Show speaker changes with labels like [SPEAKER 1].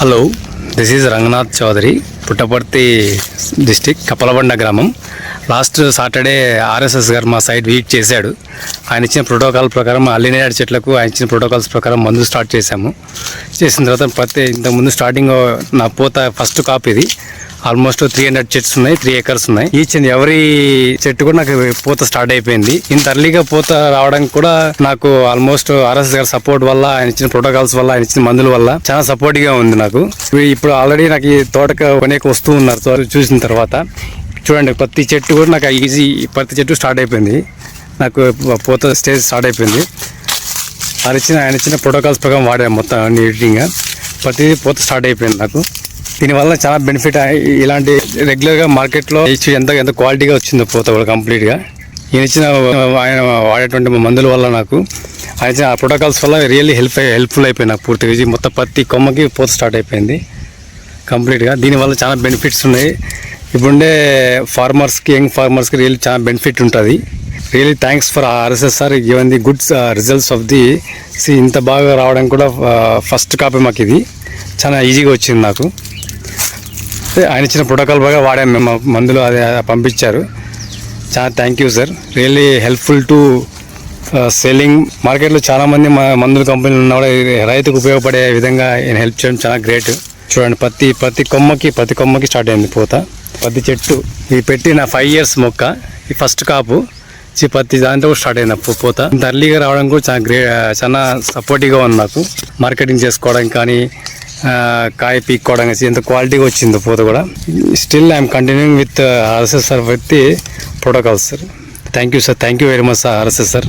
[SPEAKER 1] Hello this is Ranganath Chowdary Puttaparthi district Kapalabanda గ్రామం. Last Saturday RSS గారు మా site visit చేశాడు. ఆయన ఇచ్చిన ప్రోటోకాల్ ప్రకారం అల్లినేడు చెట్లకు ఆయన ఇచ్చిన ప్రోటోకాల్స్ ప్రకారం మందు స్టార్ట్ చేశాము. చేసిన తర్వాత ప్రతి ఇంతకుముందు స్టార్టింగ్ నా పూత ఫస్ట్ కాప్ ఇది. ఆల్మోస్ట్ త్రీ హండ్రెడ్ చెట్స్ ఉన్నాయి త్రీ ఎకర్స్ ఉన్నాయి. ఈచ్ అండ్ ఎవరీ చెట్టు కూడా నాకు పూత స్టార్ట్ అయిపోయింది. ఇంత అర్లీగా పూత రావడానికి కూడా నాకు ఆల్మోస్ట్ ఆర్ఎస్ గారి సపోర్ట్ వల్ల ఆయన ఇచ్చిన ప్రోటోకాల్స్ వల్ల ఆయన ఇచ్చిన మందుల వల్ల చాలా సపోర్ట్గా ఉంది నాకు. ఇప్పుడు ఆల్రెడీ నాకు ఈ తోటకు కొనేకి వస్తూ ఉన్నారు చూసిన తర్వాత. చూడండి ప్రతి చెట్టు కూడా నాకు ఈజీ ప్రతి చెట్టు స్టార్ట్ అయిపోయింది. నాకు పూత స్టేజ్ స్టార్ట్ అయిపోయింది. ఆయన ఇచ్చిన ఆయన ఇచ్చిన ప్రోటోకాల్స్ ప్రకారం వాడాను మొత్తం నీట్గా ప్రతి పూత స్టార్ట్ అయిపోయింది నాకు. దీనివల్ల చాలా బెనిఫిట్ ఇలాంటి రెగ్యులర్గా మార్కెట్లో ఇచ్చి ఎంత ఎంత క్వాలిటీగా వచ్చిందో పోతా కూడా కంప్లీట్గా ఈయన ఇచ్చిన ఆయన వాడేటువంటి మందుల వల్ల నాకు ఆయన ఇచ్చిన ప్రోటోకాల్స్ వల్ల రియల్లీ హెల్ప్ హెల్ప్ఫుల్ అయిపోయింది నాకు పూర్తిగా. ఇది మొత్తం ప్రతి కొమ్మకి పోత స్టార్ట్ అయిపోయింది కంప్లీట్గా దీనివల్ల చాలా బెనిఫిట్స్ ఉన్నాయి. ఇప్పుడుండే ఫార్మర్స్కి యంగ్ ఫార్మర్స్కి రియల్లీ చాలా బెనిఫిట్ ఉంటుంది. Really thanks for RSSR given the good results of the C ఇంత బాగా రావడం కూడా ఫస్ట్ కాపీ మాకు ఇది చాలా ఈజీగా వచ్చింది నాకు. ఆయన ఇచ్చిన ప్రోటోకాల్ బాగా వాడాము మేము మందులు అదే పంపించారు. Uh, చాలా thank you sir really helpful to selling మార్కెట్లో చాలామంది మా మందుల కంపెనీలు ఉన్న కూడా రైతుకు ఉపయోగపడే విధంగా ఆయన హెల్ప్ చేయడం చాలా గ్రేట్ చూడండి ప్రతి ప్రతి కొమ్మకి ప్రతి కొమ్మకి స్టార్ట్ అయింది పూత. ప్రతి చెట్టు. ఇది పెట్టి నా ఫైవ్ ఇయర్స్ మొక్క. ఈ ఫస్ట్ కాపు. ప్రతి దాంట్లో కూడా స్టార్ట్ అయింది పూ- పూత. ఇంత అర్లీగా రావడం కూడా చాలా గ్రే చాలా సపోర్టివ్గా ఉంది నాకు మార్కెటింగ్ చేసుకోవడానికి కానీ కాయ పీక్కోవడం కలిసి ఎంత క్వాలిటీగా వచ్చింది పూత కూడా. Still I'm continuing with RSS sir with the sir thank you sir thank you very much sir RSS sir